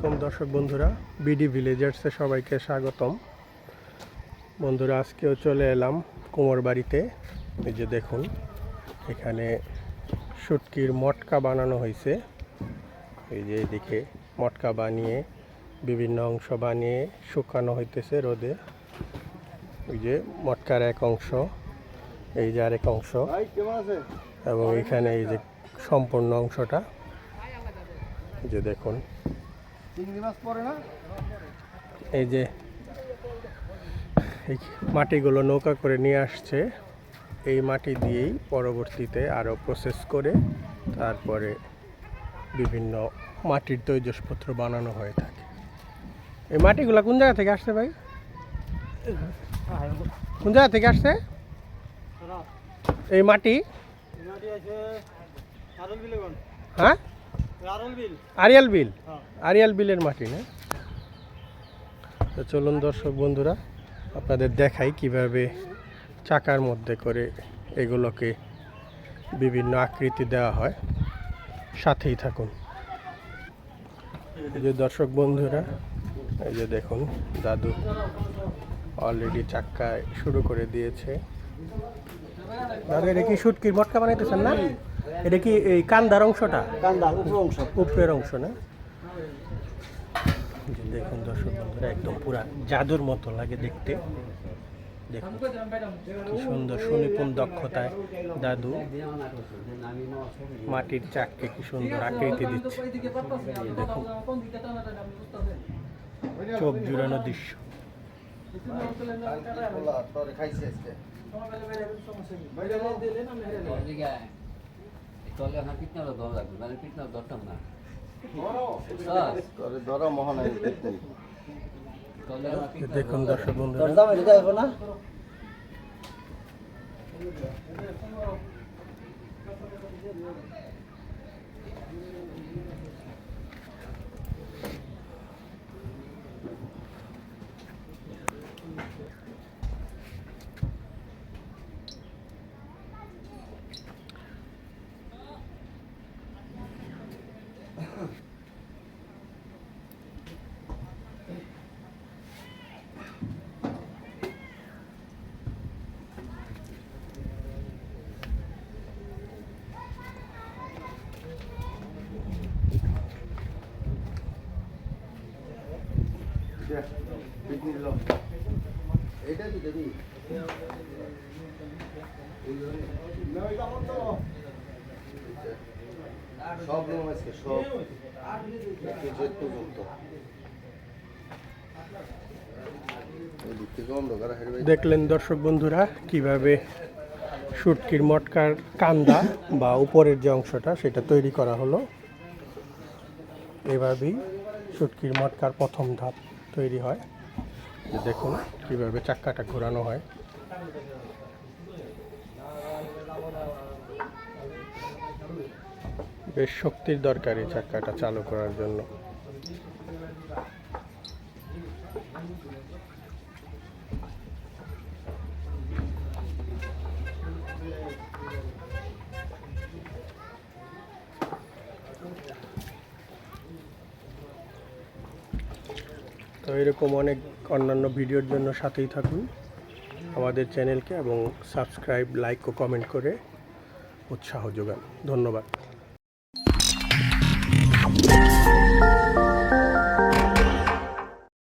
আলাইকুম দর্শক বন্ধুরা বিডি ভিলেজার্সে সবাইকে স্বাগতম। বন্ধুরা আজকেও চলে এলাম কুমোর বাড়িতে। এই যে দেখুন এখানে শুটকির মটকা বানানো হয়েছে। এই যে এদিকে মটকা বানিয়ে বিভিন্ন অংশ বানিয়ে শুকানো হইতেছে রোদে। ওই যে মটকার এক অংশ এই যে আরেক অংশ। এবং এখানে এই যে সম্পূর্ণ অংশটা। যে দেখুন চিংড়ি মাছ পড়ে না? এই যে এই মাটিগুলো নৌকা করে নিয়ে আসছে। এই মাটি দিয়েই পরবর্তীতে আরও প্রসেস করে তারপরে বিভিন্ন মাটির তৈজসপত্র বানানো হয়ে থাকে। এই মাটিগুলো কোন জায়গা থেকে আসছে ভাই? কোন জায়গা থেকে আসছে? এই মাটি? হ্যাঁ? আরিয়াল বিল? আরিয়াল বিলের মাটি না? তো চলুন দর্শক বন্ধুরা আপনাদের দেখাই কীভাবে চাকার মধ্যে করে এগুলোকে বিভিন্ন আকৃতি দেওয়া হয়। সাথেই থাকুন। এই যে দর্শক বন্ধুরা এই যে দেখুন দাদু অলরেডি চাক্কায় শুরু করে দিয়েছে। দাদু এটা কি শুটকির মটকা বানাইতেছেন না? এটা কি এই কান্দার অংশটা কান্দা উপর অংশ উপরের অংশ না দেখুন দর্শক বন্ধুরা একদম পুরা জাদুর মতো লাগে দেখতে দেখুন কি সুন্দর সুনিপুণ দক্ষতায় দাদু মাটির চাককে কি সুন্দর আকৃতি দিচ্ছে দেখুন চোখ জুড়ানো দৃশ্য খাইছি আজকে তলে আমার পিটনার দর লাগবে মানে পিটনার দরতাম না। ধরো। মোহন দেখুন দর্শক বন্ধু এটা যাবে না? তো সব আজকে সব। পর্যন্ত দেখলেন দর্শক বন্ধুরা কীভাবে শুটকির মটকার কান্দা বা উপরের যে অংশটা সেটা তৈরি করা হলো। এভাবেই শুটকির মটকার প্রথম ধাপ। তৈরি হয়। দেখুন কীভাবে চাক্কাটা ঘোরানো হয়। বেশ শক্তির দরকার এই চাক্কাটা চালু করার জন্য। তো এরকম অনেক অন্যান্য ভিডিওর জন্য সাথেই থাকুন আমাদের চ্যানেলকে এবং সাবস্ক্রাইব, লাইক ও কমেন্ট করে উৎসাহ যোগান। ধন্যবাদ।